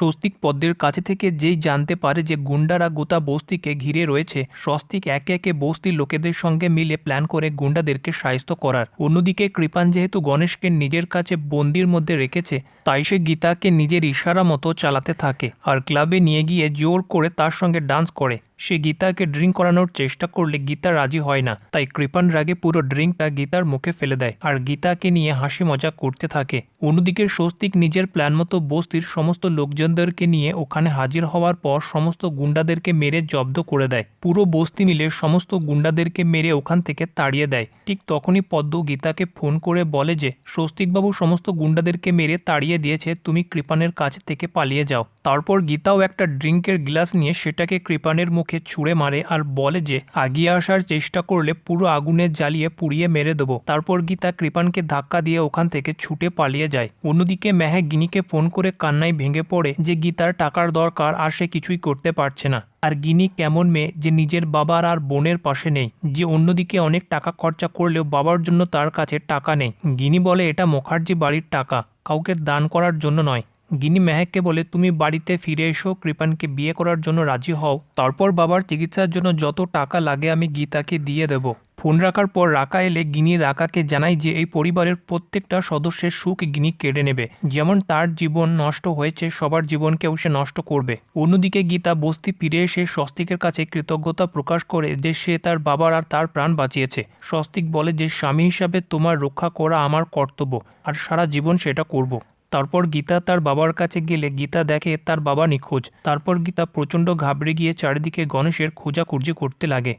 স্বস্তিক পদ্মের কাছে থেকে যেই জানতে পারে যে গুন্ডারা গোতা বস্তিকে ঘিরে রয়েছে, স্বস্তিক একে একে বস্তির লোকেদের সঙ্গে মিলে প্ল্যান করে গুন্ডাদেরকে সাহিত্য করার। অন্যদিকে কৃপান যেহেতু গণেশকে নিজের কাছে বন্দির মধ্যে রেখেছে, তাই সে গীতাকে নিজের ইশারা মতো চালাতে থাকে, আর ক্লাবে নিয়ে গিয়ে জোর করে তার সঙ্গে ডান্স করে। সে গীতাকে ড্রিঙ্ক করানোর চেষ্টা করলে গীতা রাজি হয় না। তাই কৃপান রাগে পুরো ড্রিঙ্কটা গীতার মুখে ফেলে দেয় আর গীতাকে নিয়ে হাসি মজা করতে থাকে। অন্যদিকে স্বস্তিক নিজের প্ল্যান মতো বস্তির সমস্ত লোকজনদেরকে নিয়ে ওখানে হাজির হওয়ার পর সমস্ত গুন্ডাদেরকে মেরে জব্দ করে দেয়। পুরো বস্তি মিলে সমস্ত গুন্ডাদেরকে মেরে ওখান থেকে তাড়িয়ে দেয়। ঠিক তখনই পদ্ম গীতাকে ফোন করে বলে যে, স্বস্তিকবাবু, সমস্ত গুন্ডাদেরকে মেরে তাড়িয়ে দিয়েছে, তুমি কৃপানের কাছ থেকে পালিয়ে যাও। তারপর গীতাও একটা ড্রিঙ্কের গ্লাস নিয়ে সেটাকে কৃপানের মুখে ছুঁড়ে মারে আর বলে যে, আগিয়ে আসার চেষ্টা করলে পুরো আগুনে জ্বালিয়ে পুড়িয়ে মেরে দেবো। তারপর গীতা কৃপানকে ধাক্কা দিয়ে ওখান থেকে ছুটে পালিয়ে যায়। অন্যদিকে মেহে গিনিকে ফোন করে কান্নায় ভেঙে পড়ে যে, গীতার টাকার দরকার আর সে কিছুই করতে পারছে না। আর গিনি কেমন মেয়ে যে, নিজের বাবার আর বোনের পাশে নেই, যে অন্যদিকে অনেক টাকা খরচা করলেও বাবার জন্য তার কাছে টাকা নেই। গিনি বলে, এটা মুখার্জি বাড়ির টাকা, কাউকে দান করার জন্য নয়। গিনি মেহেককে বলে, তুমি বাড়িতে ফিরে এসো, কৃপানকে বিয়ে করার জন্য রাজি হও। তারপর বাবার চিকিৎসার জন্য যত টাকা লাগে আমি গীতাকে দিয়ে দেব ফোন রাখার পর রাকা এলে গিনি রাকাকে জানায় যে, এই পরিবারের প্রত্যেকটা সদস্যের সুখ গিনি কেড়ে নেবে। যেমন তার জীবন নষ্ট হয়েছে, সবার জীবনকেও সে নষ্ট করবে অন্যদিকে গীতা বস্তি ফিরে এসে স্বস্তিকের কাছে কৃতজ্ঞতা প্রকাশ করে যে, সে তার বাবার আর তার প্রাণ বাঁচিয়েছে। স্বস্তিক বলে যে, স্বামী হিসাবে তোমার রক্ষা করা আমার কর্তব্য, আর সারা জীবন সেটা করব। তারপর গীতা তার বাবার কাছে গেলে গীতা দেখে তার বাবা নিখোঁজ। তারপর গীতা প্রচণ্ড ঘাবড়ে গিয়ে চারিদিকে গণেশের খোঁজাখুঁজি করতে লাগে।